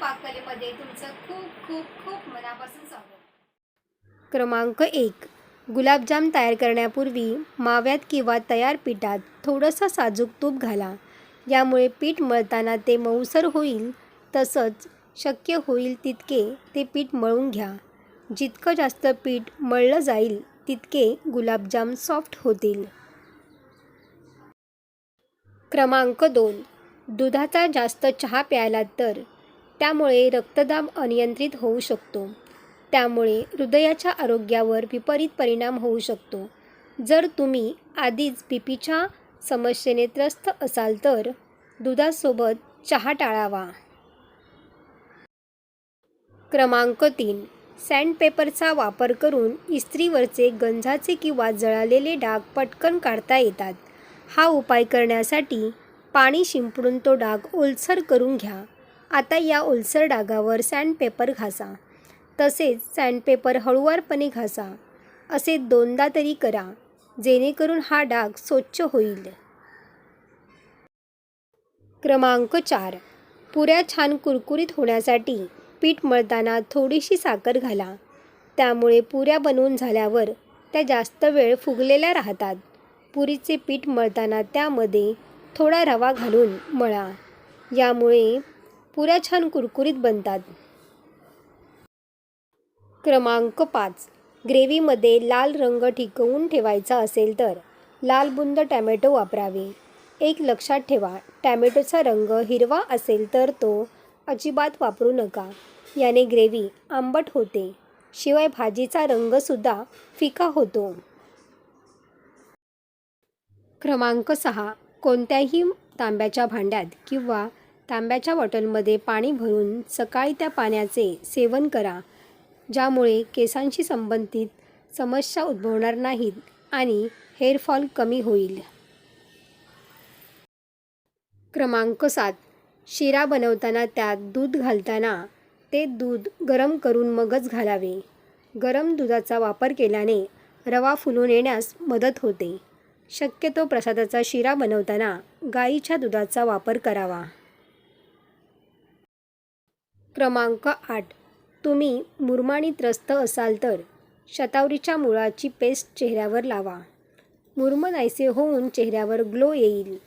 पाककलेमध्ये तुमचं खूप खूप खूप मनापासून स्वागत. क्रमांक एक. गुलाबजाम तयार करण्यापूर्वी माव्यात किंवा तयार पिठात थोडंसं साजूक तूप घाला. यामुळे पीठ मळताना ते मऊसर होईल तसंच शक्य होईल तितके ते पीठ मळून घ्या. जितकं जास्त पीठ मळलं जाईल तितके गुलाबजाम सॉफ्ट होतील. क्रमांक दोन. दुधाचा जास्त चहा प्यायला तर त्यामुळे रक्तदाब अनियंत्रित होऊ शकतो. त्यामुळे हृदयाच्या आरोग्यावर विपरीत परिणाम होऊ शकतो. जर तुम्ही आधीच बी पीच्या समस्येने त्रस्त असाल तर दुधासोबत चहा टाळावा. क्रमांक तीन. सँडपेपरचा वापर करून इस्त्रीवरचे गंजाचे किंवा जळालेले डाग पटकन काढता येतात. हा उपाय करण्यासाठी पाणी शिंपडून तो डाग ओलसर करून घ्या. आता या ओलसर डागावर सँडपेपर घासा. तसेच सँडपेपर हळुवारपणे घासा. असे दोनदा तरी करा जेणेकरून हा डाग स्वच्छ होईल. क्रमांक चार. पुऱ्या छान कुरकुरीत होण्यासाठी पीठ मळताना थोडीशी साखर घाला. त्यामुळे पुऱ्या बनवून झाल्यावर त्या जास्त वेळ फुगलेल्या राहतात. पुरीचे पीठ मळताना त्यामध्ये थोडा रवा घालून मळा. यामुळे पुऱ्या छान कुरकुरीत बनतात. क्रमांक पाच. ग्रेव्हीमध्ये लाल रंग टिकवून ठेवायचा असेल तर लाल बुंद टॅमॅटो वापरावे. एक लक्षात ठेवा टॅमॅटोचा रंग हिरवा असेल तर तो अजिबात वापरू नका. याने ग्रेव्ही आंबट होते. शिवाय भाजीचा रंगसुद्धा फिका होतो. क्रमांक सहा. कोणत्याही तांब्याच्या भांड्यात किंवा तांब्याच्या बॉटलमध्ये पाणी भरून सकाळी त्या पाण्याचे सेवन करा ज्यामुळे केसांशी संबंधित समस्या उद्भवणार नाहीत आणि हेअरफॉल कमी होईल. क्रमांक सात. शिरा बनवताना त्यात दूध घालताना ते दूध गरम करून मगच घालावे. गरम दुधाचा वापर केल्याने रवा फुलून येण्यास मदत होते. शक्यतो प्रसादाचा शिरा बनवताना गाईच्या दुधाचा वापर करावा. क्रमांक आठ. तुम्ही मुरमाणी त्रस्त असाल तर शतावरीच्या मुळाची पेस्ट चेहऱ्यावर लावा. मुरम नाहीसे होऊन चेहऱ्यावर ग्लो येईल.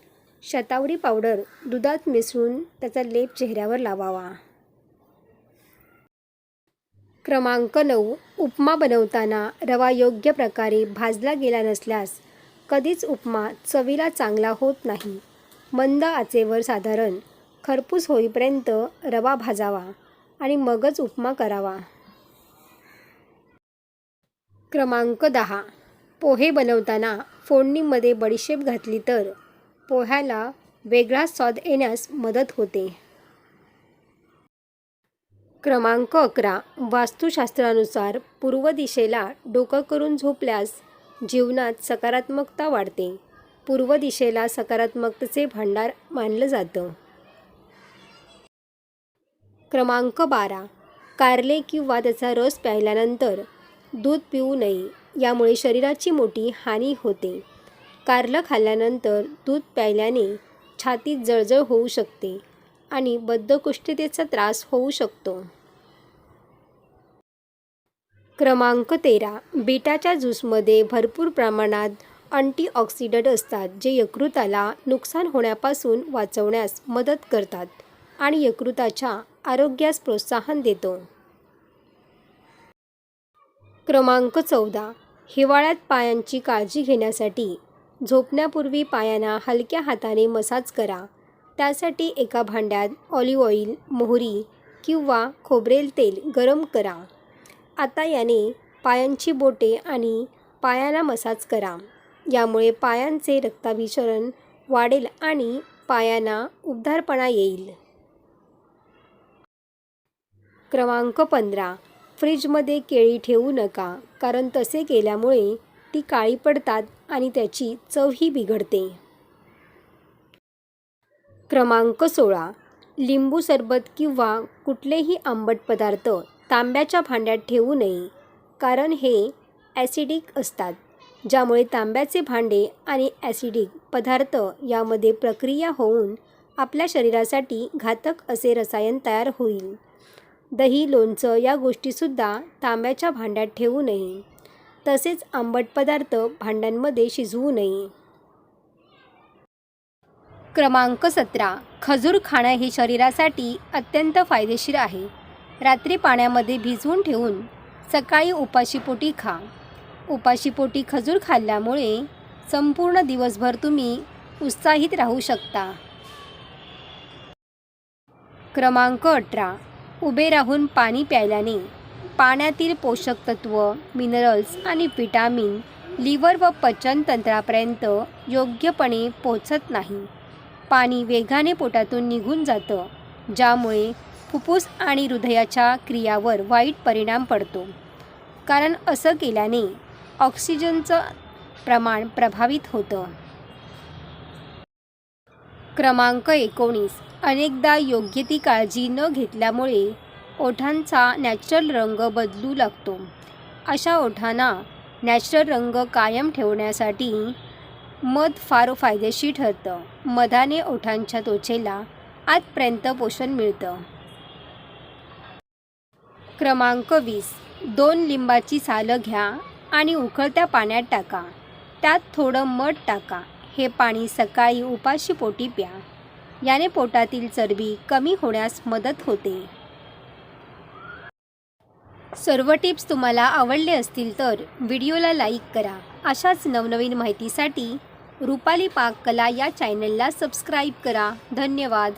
शतावरी पावडर दुधात मिसळून त्याचा लेप चेहऱ्यावर लावावा. क्रमांक नऊ. उपमा बनवताना रवा योग्य प्रकारे भाजला गेला नसल्यास कधीच उपमा चवीला चांगला होत नाही. मंद आचेवर साधारण खरपूस होईपर्यंत रवा भाजावा. आणि मगच उपमा करावा. क्रमांक दहा. पोहे बनवताना फोडणीमध्ये बडीशेप घातली तर पोह्याला वेगळा स्वाद येण्यास मदत होते. क्रमांक अकरा. वास्तुशास्त्रानुसार पूर्व दिशेला डोकं करून झोपल्यास जीवनात सकारात्मकता वाढते. पूर्व दिशेला सकारात्मकतेचे भांडार मानलं जातं. क्रमांक बारा. कारले किंवा त्याचा रस प्यायल्यानंतर दूध पिऊ नये यामुळे शरीराची मोठी हानी होते. कारलं खाल्ल्यानंतर दूध प्यायल्याने छातीत जळजळ होऊ शकते आणि बद्धकोष्ठतेचा त्रास होऊ शकतो. क्रमांक तेरा. बीटाच्या ज्यूसमध्ये भरपूर प्रमाणात अँटीऑक्सिडंट असतात जे यकृताला नुकसान होण्यापासून वाचवण्यास मदत करतात. आणि यकृताच्या आरोग्यास प्रोत्साहन देतो. क्रमांक चौदा. हिवाळ्यात पायांची काळजी घेण्यासाठी झोपण्यापूर्वी पायांना हलक्या हाताने मसाज करा. त्यासाठी एका भांड्यात ऑलिव्ह ऑइल मोहरी किंवा खोबरेल तेल गरम करा. आता याने पायांची बोटे आणि पायांना मसाज करा. यामुळे पायांचे रक्ताभिसरण वाढेल आणि पायांना उबदारपणा येईल. क्रमांक पंधरा. फ्रीजमध्ये केळी ठेवू नका कारण तसे केल्यामुळे ती काळी पडतात आणि त्याची चवही बिघडते. क्रमांक सोळा. लिंबू सरबत किंवा कुठलेही आंबट पदार्थ तांब्याच्या भांड्यात ठेवू नये कारण हे ॲसिडिक असतात ज्यामुळे तांब्याचे भांडे आणि ॲसिडिक पदार्थ यामध्ये प्रक्रिया होऊन आपल्या शरीरासाठी घातक असे रसायन तयार होईल. दही लोणचं या गोष्टीसुद्धा तांब्याच्या भांड्यात ठेवू नये. तसेच आंबट पदार्थ भांड्यांमध्ये शिजवू नये. क्रमांक सतरा. खजूर खाणं हे शरीरासाठी अत्यंत फायदेशीर आहे. रात्री पाण्यामध्ये भिजवून ठेवून सकाळी उपाशीपोटी खा. उपाशीपोटी खजूर खाल्ल्यामुळे संपूर्ण दिवसभर तुम्ही उत्साहित राहू शकता. क्रमांक अठरा. उभे राहून पाणी प्यायल्याने पाण्यातील पोषक तत्व मिनरल्स आणि विटामिन लिव्हर व पचनतंत्रापर्यंत योग्यपणे पोचत नाही. पाणी वेगाने पोटातून निघून जातं ज्यामुळे फुफ्फुस आणि हृदयाच्या क्रियावर वाईट परिणाम पडतो. कारण असं केल्याने ऑक्सिजनचं प्रमाण प्रभावित होतं. क्रमांक एकोणीस. अनेकदा योग्य ती काळजी न घेतल्यामुळे ओठांचा नॅचरल रंग बदलू लागतो. अशा ओठांना नॅचरल रंग कायम ठेवण्यासाठी मध फार फायदेशीर ठरतं. मधाने ओठांच्या त्वचेला आतपर्यंत पोषण मिळतं. क्रमांक वीस. दोन लिंबाची सालं घ्या आणि उकळत्या पाण्यात टाका. त्यात थोडं मध टाका. हे पाणी सकाळी उपाशी पोटी प्या. याने पोटातील चरबी कमी होण्यास मदत होते. सर्व टिप्स तुम्हाला आवडले असतील तर व्हिडिओला लाईक करा. अशाच नवनवीन माहितीसाठी रुपाली पाक कला या चॅनलला सबस्क्राईब करा. धन्यवाद.